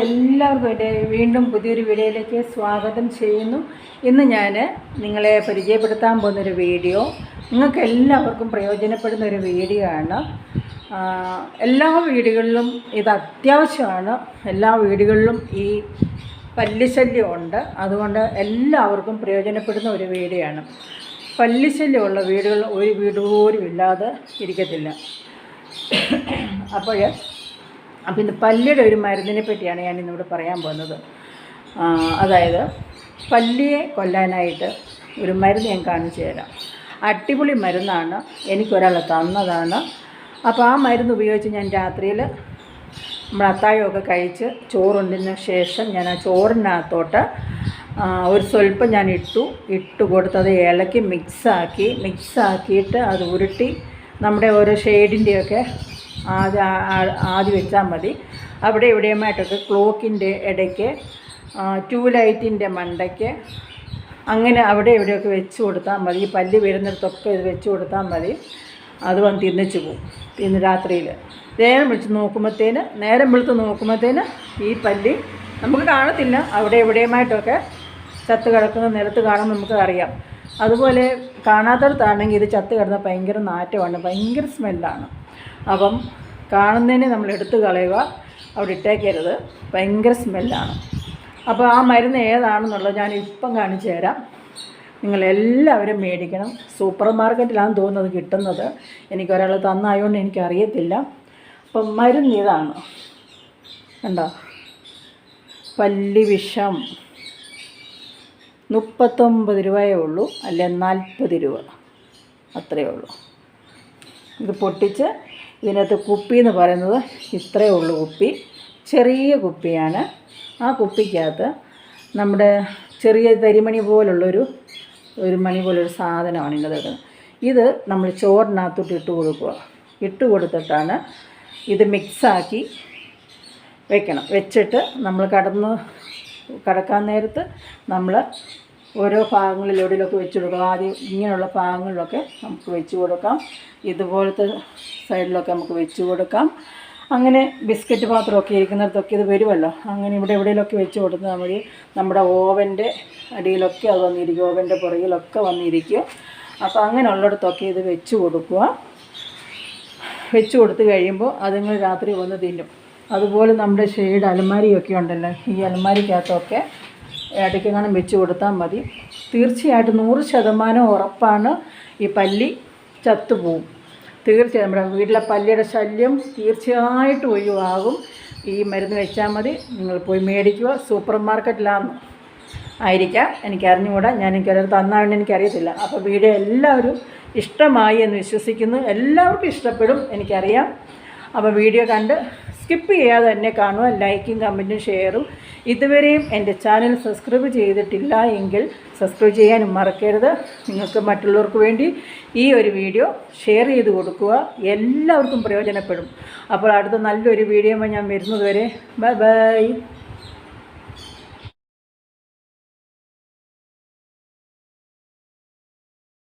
എല്ലാവർക്കും എന്റെ വീണ്ടും പുതിയൊരു വീഡിയോയിലേക്ക് സ്വാഗതം ചെയ്യുന്നു. ഇന്ന് ഞാൻ നിങ്ങളെ പരിചയപ്പെടുത്താൻ പോകുന്നൊരു വീഡിയോ. നിങ്ങൾക്ക് എല്ലാവർക്കും പ്രയോജനപ്പെടുന്ന ഒരു വീഡിയോ ആണ്. എല്ലാ വീടുകളിലും ഇത് അത്യാവശ്യമാണ്. എല്ലാ വീടുകളിലും ഈ പല്ലിശല്യം ഉണ്ട് അതുകൊണ്ട് എല്ലാവർക്കും പ്രയോജനപ്പെടുന്ന ഒരു വീഡിയോ ആണ്. പല്ലിശല്യമുള്ള വീടുകൾ ഒരു വീട് പോലും ഇല്ലാതെ ഇരിക്കത്തില്ല. അപ്പോൾ ഇത് പല്ലിയുടെ ഒരു മരുന്നിനെ പറ്റിയാണ് ഞാൻ ഇന്നിവിടെ പറയാൻ പോകുന്നത്. അതായത് പല്ലിയെ കൊല്ലാനായിട്ട് ഒരു മരുന്ന് ഞാൻ കാണിച്ചു തരാം. അടിപൊളി മരുന്നാണ്. എനിക്കൊരാൾ തന്നതാണ്. അപ്പോൾ ആ മരുന്ന് ഉപയോഗിച്ച് ഞാൻ രാത്രിയിൽ നമ്മൾ അത്താഴമൊക്കെ കഴിച്ച് ചോറുണ്ടിന് ശേഷം ഞാൻ ആ ചോറിനകത്തോട്ട് ഒരു സ്വല്പം ഞാൻ ഇട്ടു. ഇട്ട് കൊടുത്തത് ഇളക്കി മിക്സാക്കി മിക്സാക്കിയിട്ട് അത് ഉരുട്ടി നമ്മുടെ ഓരോ ഷെയ്ഡിന്റെയൊക്കെ ആദ്യം ആദ്യം വെച്ചാൽ മതി. അവിടെ ഇവിടെയുമായിട്ടൊക്കെ ക്ലോക്കിന്റെ ഇടയ്ക്ക് ട്യൂ ലൈറ്റിന്റെ മണ്ടയ്ക്ക് അങ്ങനെ അവിടെ എവിടെയൊക്കെ വെച്ച് കൊടുത്താൽ മതി. ഈ പല്ല് വരുന്നിടത്തൊക്കെ ഇത് വെച്ച് കൊടുത്താൽ മതി. അത് വന്ന് തിന്നിച്ച് പോകും ഇന്ന് രാത്രിയിൽ. നേരം വിളിച്ച് നോക്കുമ്പോഴത്തേന് നേരം വെളുത്ത് നോക്കുമ്പോഴത്തേന് ഈ പല്ല് നമുക്ക് കാണത്തില്ല. അവിടെ എവിടെയുമായിട്ടൊക്കെ ചത്ത് കിടക്കുന്ന നിലത്ത് കാണുമ്പോൾ നമുക്ക് അറിയാം. അതുപോലെ കാണാത്തടത്താണെങ്കിൽ ഇത് ചത്ത് കിടന്ന ഭയങ്കര നാറ്റമാണ്. ഭയങ്കര സ്മെല്ലാണ്. അപ്പം കാണുന്നതിനെ നമ്മൾ എടുത്ത് കളയുക. അവിടെ ഇട്ടേക്കരുത്. ഭയങ്കര സ്മെല്ലാണ്. അപ്പോൾ ആ മരുന്ന് ഏതാണെന്നുള്ളത് ഞാൻ ഇപ്പം കാണിച്ചു തരാം. നിങ്ങളെല്ലാവരും മേടിക്കണം. സൂപ്പർ മാർക്കറ്റിലാണ് തോന്നുന്നത് കിട്ടുന്നത്. എനിക്കൊരാൾ തന്നായതുകൊണ്ട് എനിക്കറിയത്തില്ല. അപ്പം മരുന്ന് ഇതാണ്. കണ്ടോ? പല്ലിവിഷം. മുപ്പത്തൊമ്പത് രൂപയേ ഉള്ളൂ. അല്ലെ നാൽപ്പത് രൂപ. അത്രയേ ഉള്ളൂ. ഇത് പൊട്ടിച്ച് ഇതിനകത്ത് കുപ്പി എന്ന് പറയുന്നത് ഇത്രയേ ഉള്ളൂ കുപ്പി. ചെറിയ കുപ്പിയാണ്. ആ കുപ്പിക്കകത്ത് നമ്മുടെ ചെറിയ തരിമണി പോലുള്ളൊരു ഒരു മണി പോലൊരു സാധനമാണ് ഇതിന്റെ തരുന്നത് ഇത് നമ്മൾ ചോറിനകത്തോട്ട് ഇട്ട് കൊടുക്കുക. ഇട്ട് കൊടുത്തിട്ടാണ് ഇത് മിക്സാക്കി വെക്കണം. വെച്ചിട്ട് നമ്മൾ കടന്ന് കടക്കാൻ നേരത്ത് നമ്മൾ ഓരോ ഭാഗങ്ങളിൽ എവിടെയൊക്കെ വെച്ച് കൊടുക്കാം ആദ്യം ഇങ്ങനെയുള്ള ഭാഗങ്ങളിലൊക്കെ നമുക്ക് വെച്ച് കൊടുക്കാം. ഇതുപോലത്തെ സൈഡിലൊക്കെ നമുക്ക് വെച്ച് കൊടുക്കാം. അങ്ങനെ ബിസ്ക്കറ്റ് പാത്രമൊക്കെ ഇരിക്കുന്നിടത്തൊക്കെ ഇത് വരുമല്ലോ. അങ്ങനെ ഇവിടെ എവിടെയെങ്കിലുമൊക്കെ വെച്ച് കൊടുക്കുന്ന വഴി നമ്മുടെ ഓവന്റെ അടിയിലൊക്കെ അത് വന്നിരിക്കും. ഓവന്റെ പുറകിലൊക്കെ വന്നിരിക്കും. അപ്പോൾ അങ്ങനെയുള്ളിടത്തൊക്കെ ഇത് വെച്ച് കൊടുക്കുക. വെച്ച് കൊടുത്ത് കഴിയുമ്പോൾ അതുങ്ങൾ രാത്രി വന്ന് തിന്നും. അതുപോലെ നമ്മുടെ ഷെയ്ഡ് അലമാരിയൊക്കെ ഉണ്ടല്ലോ. ഈ അലമാരിക്കകത്തൊക്കെ ഇടയ്ക്കെങ്ങാനും വെച്ച് കൊടുത്താൽ മതി. തീർച്ചയായിട്ടും നൂറ് ശതമാനം ഉറപ്പാണ് ഈ പല്ലി ചത്തുപോകും തീർച്ചയായും നമ്മുടെ വീട്ടിലെ പല്ലിയുടെ ശല്യം തീർച്ചയായിട്ടും ഒഴിവാകും. ഈ മരുന്ന് വെച്ചാൽ മതി. നിങ്ങൾ പോയി മേടിക്കുക. സൂപ്പർ മാർക്കറ്റിലാണ് ആയിരിക്കാം. എനിക്ക് അറിഞ്ഞുകൂടാ. ഞാൻ എനിക്കത് തന്നാണെന്ന് എനിക്കറിയത്തില്ല. അപ്പോൾ വീഡിയോ എല്ലാവരും ഇഷ്ടമായി എന്ന് വിശ്വസിക്കുന്നു. എല്ലാവർക്കും ഇഷ്ടപ്പെടും. എനിക്കറിയാം. അപ്പോൾ വീഡിയോ കണ്ട് സ്കിപ്പ് ചെയ്യാതെ തന്നെ കാണുക ലൈക്കും കമന്റും ഷെയറും ഇതുവരെയും എന്റെ ചാനൽ സബ്സ്ക്രൈബ് ചെയ്തിട്ടില്ല എങ്കിൽ സബ്സ്ക്രൈബ് ചെയ്യാനും മറക്കരുത്. നിങ്ങൾക്ക് മറ്റുള്ളവർക്ക് വേണ്ടി ഈ ഒരു വീഡിയോ ഷെയർ ചെയ്ത് കൊടുക്കുക. എല്ലാവർക്കും പ്രയോജനപ്പെടും. അപ്പോൾ അടുത്ത നല്ലൊരു വീഡിയോ ഞാൻ വരുന്നത് വരെ. Bye bye